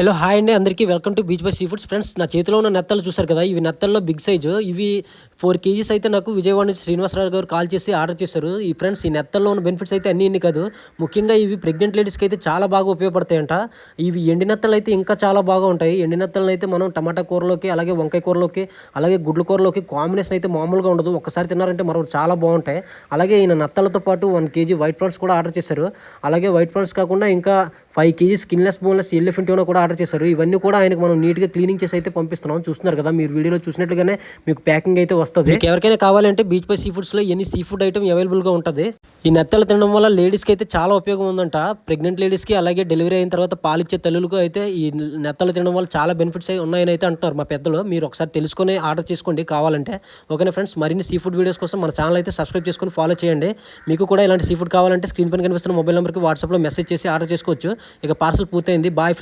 Hello hi అండి. అందరికీ welcome to beach by sea foods. Friends నా చేతిలో ఉన్న నెత్తలు చూసారు కదా? ఇవి నెత్తల్లో బిగ్ సైజు. ఇవి ఫోర్ కేజీస్ అయితే నాకు విజయవాడ నుంచి శ్రీనివాసరావు గారు కాల్ చేసి ఆర్డర్ చేశారు. ఈ ఫ్రెండ్స్ ఈ నెత్తల్లో ఉన్న బెనిఫిట్స్ అయితే అన్ని ఇన్ని కాదు. ముఖ్యంగా ఇవి ప్రెగ్నెంట్ లేడీస్కి అయితే చాలా బాగా ఉపయోగపడతాయంట. ఇవి ఎండి నెత్తలు అయితే ఇంకా చాలా బాగా ఉంటాయి. ఎండి నెత్తలను అయితే మనం టమాటా కూరలోకి అలాగే వంకాయ కూరలోకి అలాగే గుడ్ల కూరలోకి కాంబినేషన్ అయితే మామూలుగా ఉండదు. ఒకసారి తిన్నారంటే మరో చాలా బాగుంటాయి. అలాగే ఈయన నత్తలతో పాటు వన్ కేజీ వైట్ ఫ్రాన్స్ కూడా ఆర్డర్ చేశారు. అలాగే వైట్ ఫ్రాన్స్ కాకుండా ఇంకా five KG skinless boneless elephant కూడా ఆర్డర్ ఆర్డర్ చేశారు. ఇవన్నీ కూడా ఆయనకు మనం నీట్గా క్లీనింగ్ చేసి అయితే పంపిస్తున్నాం చూస్తున్నారు కదా. మీరు వీడియోలో చూసినట్లుగానే మీకు ప్యాకింగ్ అయితే వస్తుంది. మీకు ఎవరికైనా కావాలంటే బీచ్ పై సీ ఫుడ్స్లో ఎన్ని సీ ఫుడ్ ఐటమ్ అవైలబుల్గా ఉంటుంది. ఈ నెత్తలు తినడం వల్ల లేడీస్కి అయితే చాలా ఉపయోగం ఉందంట. ప్రెగ్నెంట్ లేడీస్కి అలాగే డెలివరీ అయిన తర్వాత పాలిచ్చే తల్లులకు అయితే ఈ నెత్తలు తినడం వల్ల చాలా బెనిఫిట్స్ ఉన్నాయని అయితే అంటున్నారు మా పెద్దలు. మీరు ఒకసారి తెలుసుకొని ఆర్డర్ చేసుకోండి కావాలంటే. ఓకేనా ఫ్రెండ్స్? మరిన్ని సీ ఫుడ్ వీడియోస్ కోసం మన ఛానల్ అయితే సబ్స్క్రైబ్ చేసుకొని ఫాలో చేయండి. మీకు కూడా ఇలాంటి సీ ఫుడ్ కావాలంటే స్క్రీన్ పైన కనిపిస్తున్న మొబైల్ నెంబర్కి వాట్సాప్లో మెసేజ్ చేసి ఆర్డర్ చేసుకోవచ్చు. ఇక పార్సల్ పూర్తయింది. Boy friend